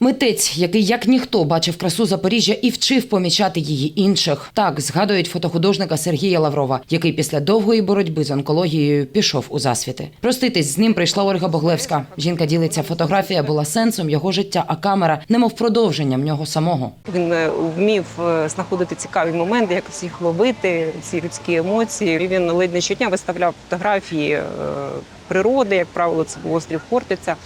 Митець, який як ніхто бачив красу Запоріжжя і вчив помічати її інших. Так згадують фотохудожника Сергія Лаврова, який після довгої боротьби з онкологією пішов у засвіти. Проститись з ним прийшла Ольга Боглевська. Жінка ділиться, фотографія була сенсом його життя, а камера немов продовженням нього самого. Він е, вмів е, знаходити цікаві моменти, якось їх ловити, ці людські емоції. Він ледь не щодня виставляв фотографії е, природи, як правило, це був острів Хортиця,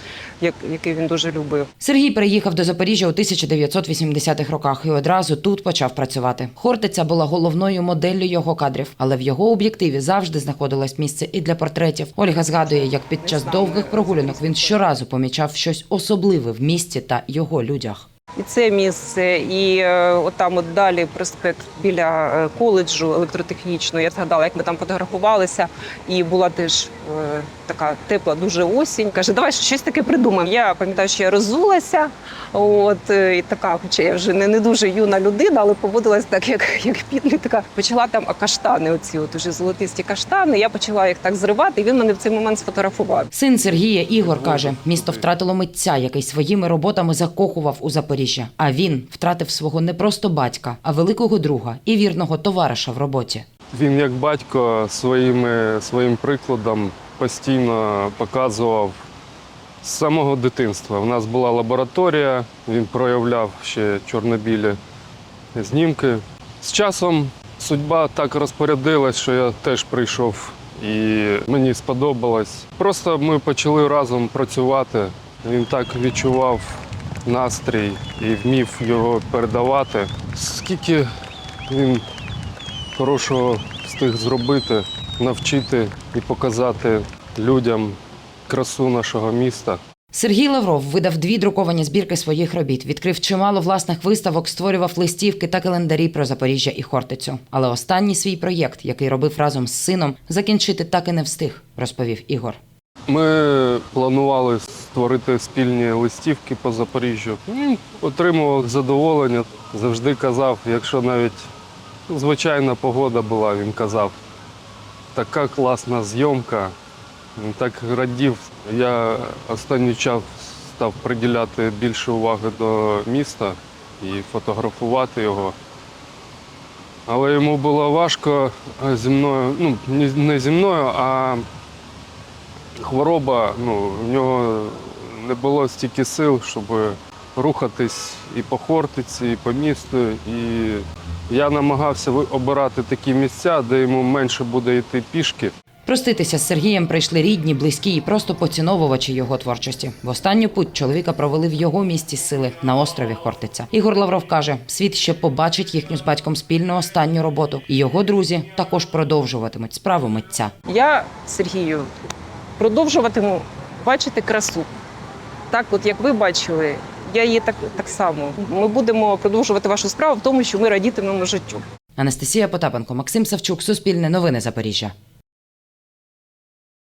як- який він дуже любив. Сергій переїхав до Запоріжжя у 1980-х роках і одразу тут почав працювати. Хортиця була головною моделлю його кадрів, але в його об'єктиві завжди знаходилось місце і для портретів. Ольга згадує, як під час довгих прогулянок він щоразу помічав щось особливе в місті та його людях. І це місце, і е, отам от далі проспект біля е, коледжу електротехнічного. Я згадала, як ми там фотографувалися, і була теж е, така тепла, дуже осінь. Каже, давай щось таке придумаємо. Я пам'ятаю, що я роззулася. От е, і така, хоча я вже не, не дуже юна людина, але поводилась так, як, як підлітка. Почала там каштани, оці от уже золотисті каштани. Я почала їх так зривати. і Він мене в цей момент сфотографував. Син Сергія Ігор каже: місто втратило митця, який своїми роботами закохував у Запоріжжя. А він втратив свого не просто батька, а великого друга і вірного товариша в роботі. Він як батько своїми, своїм прикладом постійно показував з самого дитинства. У нас була лабораторія, він проявляв ще чорно-білі знімки. З часом судьба так розпорядилась, що я теж прийшов і мені сподобалось. Просто ми почали разом працювати. Він так відчував настрій і вмів його передавати. Скільки він хорошого встиг зробити, навчити і показати людям красу нашого міста. Сергій Лавров видав дві друковані збірки своїх робіт, відкрив чимало власних виставок, створював листівки та календарі про Запоріжжя і Хортицю. Але останній свій проєкт, який робив разом з сином, закінчити так і не встиг, розповів Ігор. Ми планували створити спільні листівки по Запоріжжю. Отримував задоволення. Завжди казав, якщо навіть звичайна погода була, він казав, така класна зйомка. Він так радів. Я останній час став приділяти більше уваги до міста і фотографувати його. Але йому було важко зі мною, ну не зі мною, а хвороба, ну, в нього не було стільки сил, щоб рухатись і по Хортиці, і по місту. І я намагався обирати такі місця, де йому менше буде йти пішки. Проститися з Сергієм прийшли рідні, близькі і просто поціновувачі його творчості. В останню путь чоловіка провели в його місті сили на острові Хортиця. Ігор Лавров каже, світ ще побачить їхню з батьком спільну останню роботу, і його друзі також продовжуватимуть справу митця. Я Сергію продовжуватиму бачити красу. Так, от як ви бачили, я її так, так само. Ми будемо продовжувати вашу справу в тому, що ми радітимемо життю. Анастасія Потапенко, Максим Савчук, Суспільне новини Запоріжжя.